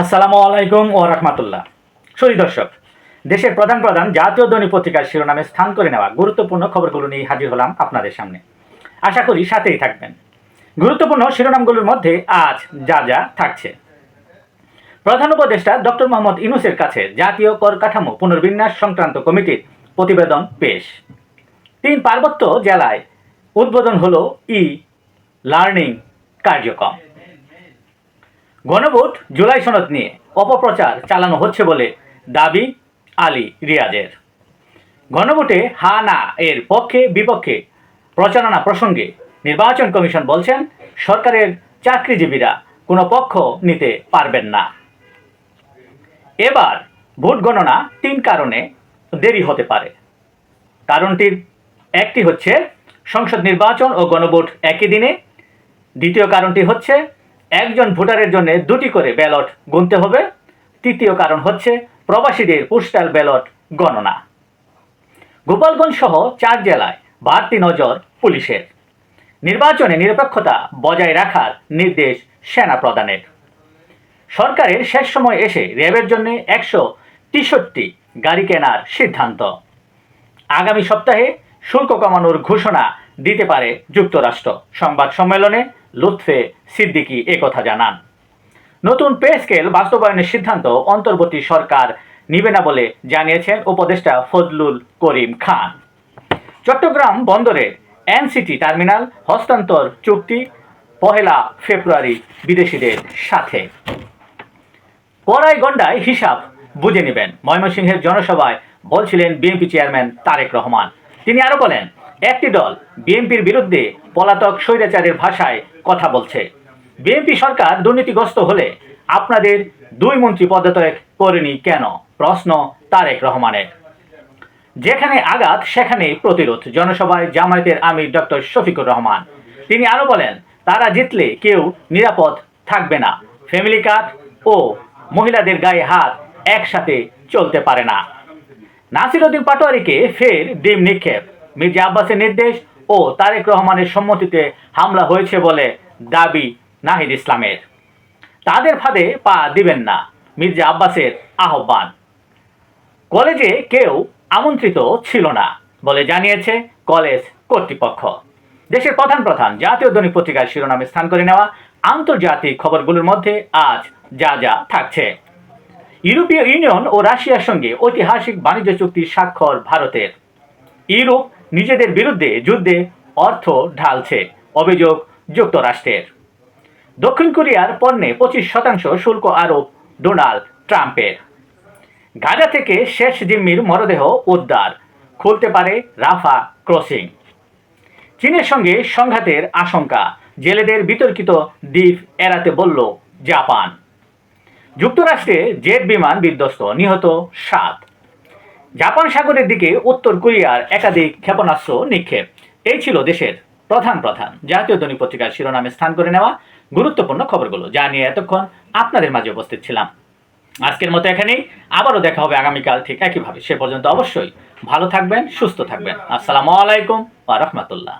আসসালামু আলাইকুম ও রহমাতুল্লাহ। সুরি দর্শক, দেশের প্রধান প্রধান জাতীয় দৈনিক পত্রিকার শিরোনামে স্থান করে নেওয়া গুরুত্বপূর্ণ খবরগুলো নিয়ে হাজির হলাম আপনাদের সামনে। আশা করি সাথেই থাকবেন। গুরুত্বপূর্ণ শিরোনামগুলোর মধ্যে আজ যা যা থাকছে। প্রধান উপদেষ্টা ডক্টর মোহাম্মদ ইনুসের কাছে জাতীয় কর কাঠামো পুনর্বিন্যাস সংক্রান্ত কমিটির প্রতিবেদন পেশ। তিন পার্বত্য জেলায় উদ্বোধন হলো ই লার্নিং কার্যক্রম। গণভোট জুলাই সনদ নিয়ে অপপ্রচার চালানো হচ্ছে বলে দাবি আলী রিয়াজের। গণভোটে হা না এর পক্ষে বিপক্ষে প্রচারণা প্রসঙ্গে নির্বাচন কমিশন বলছেন, সরকারের চাকরিজীবীরা কোনো পক্ষ নিতে পারবেন না। এবার ভোট গণনা তিন কারণে দেরি হতে পারে। কারণটির একটি হচ্ছে সংসদ নির্বাচন ও গণভোট একই দিনে। দ্বিতীয় কারণটি হচ্ছে একজন ভোটারের জন্য দুটি করে ব্যালট গুনতে হবে। তৃতীয় কারণ হচ্ছে প্রবাসীদের পোস্টাল ব্যালট গণনা। গোপালগঞ্জ সহ চার জেলায় বাড়তি নজর পুলিশের। নির্বাচনে নিরপেক্ষতা বজায় রাখার নির্দেশ সেনা প্রদানের সরকারের শেষ সময় এসে র্যাবের জন্য একশো তেষট্টি গাড়ি কেনার সিদ্ধান্ত। আগামী সপ্তাহে শুল্ক কমানোর ঘোষণা দিতে পারে যুক্তরাষ্ট্র। সংবাদ সম্মেলনে লুৎফে সিদ্দিকি একথা জানান। নতুন পে স্কেল বাস্তবায়নের সিদ্ধান্ত অন্তর্বর্তী সরকার নিবে না বলে জানিয়েছেন উপদেষ্টা ফজলুল করিম খান। চট্টগ্রাম বন্দরে এনসিটি টার্মিনাল হস্তান্তর চুক্তি পহেলা ফেব্রুয়ারি বিদেশিদের সাথে। কড়াই গন্ডায় হিসাব বুঝে নেবেন। ময়মনসিংহের জনসভায় বলছিলেন বিএনপি চেয়ারম্যান তারেক রহমান। তিনি আরও বলেন একটি দল বিএনপির বিরুদ্ধে পলাতক স্বৈরাচারের ভাষায় কথা বলছে। বিএনপি সরকার দুর্নীতিগ্রস্ত হলে আপনাদের দুই মন্ত্রী পদত্যাগ করেনি কেন? প্রশ্ন তারেক রহমানের। যেখানে আঘাত, সেখানেই প্রতিরোধ। জনসভায় জামায়াতের আমির ডক্টর শফিকুর রহমান। তিনি আরও বলেন, তারা জিতলে কেউ নিরাপদ থাকবে না। ফ্যামিলি কার্ড ও মহিলাদের গায়ে হাত একসাথে চলতে পারে না। নাসিরউদ্দিন পাটোয়ারিকে ফের ডিম নিক্ষেপ। মির্জা আব্বাসের নির্দেশ ও তারেক রহমানের সম্মতিতে হামলা হয়েছে বলে দাবি নাহিদ ইসলামের। তাদের ফাঁদে পা দিবেন না, মির্জা আব্বাসের আহ্বান। কলেজে কেউ আমন্ত্রিত ছিল না বলে জানিয়েছে কলেজ কর্তৃপক্ষ। দেশের প্রধান প্রধান জাতীয় দৈনিক পত্রিকার শিরোনামে স্থান করে নেওয়া আন্তর্জাতিক খবরগুলোর মধ্যে আজ যা যা থাকছে। ইউরোপীয় ইউনিয়ন ও রাশিয়ার সঙ্গে ঐতিহাসিক বাণিজ্য চুক্তি স্বাক্ষর ভারতের। ইউরোপ নিজেদের বিরুদ্ধে যুদ্ধে অর্থ ঢালছে। অভিযোগ যুক্তরাষ্ট্রের। দক্ষিণ কোরিয়ার পণ্যে পঁচিশ শতাংশ শুল্ক আরোপ ডোনাল্ড ট্রাম্পের। গাজা থেকে শেষ জিম্মির মরদেহ উদ্ধার, খুলতে পারে রাফা ক্রসিং। চীনের সঙ্গে সংঘাতের আশঙ্কা, জেলেদের বিতর্কিত দ্বীপ এড়াতে বলল জাপান। যুক্তরাষ্ট্রে জেট বিমান বিধ্বস্ত, নিহত সাত। জাপান সাগরের দিকে, উত্তর কোরিয়ার একাধিক ক্ষেপণাস্ত্র নিক্ষেপ। এই ছিল দেশের প্রধান প্রধান জাতীয় দৈনিক পত্রিকার শিরোনামে স্থান করে নেওয়া গুরুত্বপূর্ণ খবরগুলো, যা নিয়ে এতক্ষণ আপনাদের মাঝে উপস্থিত ছিলাম। আজকের মতো এখানেই, আবারও দেখা হবে আগামীকাল ঠিক একইভাবে। সে পর্যন্ত অবশ্যই ভালো থাকবেন, সুস্থ থাকবেন। আসসালামু আলাইকুম ওয়া রাহমাতুল্লাহ।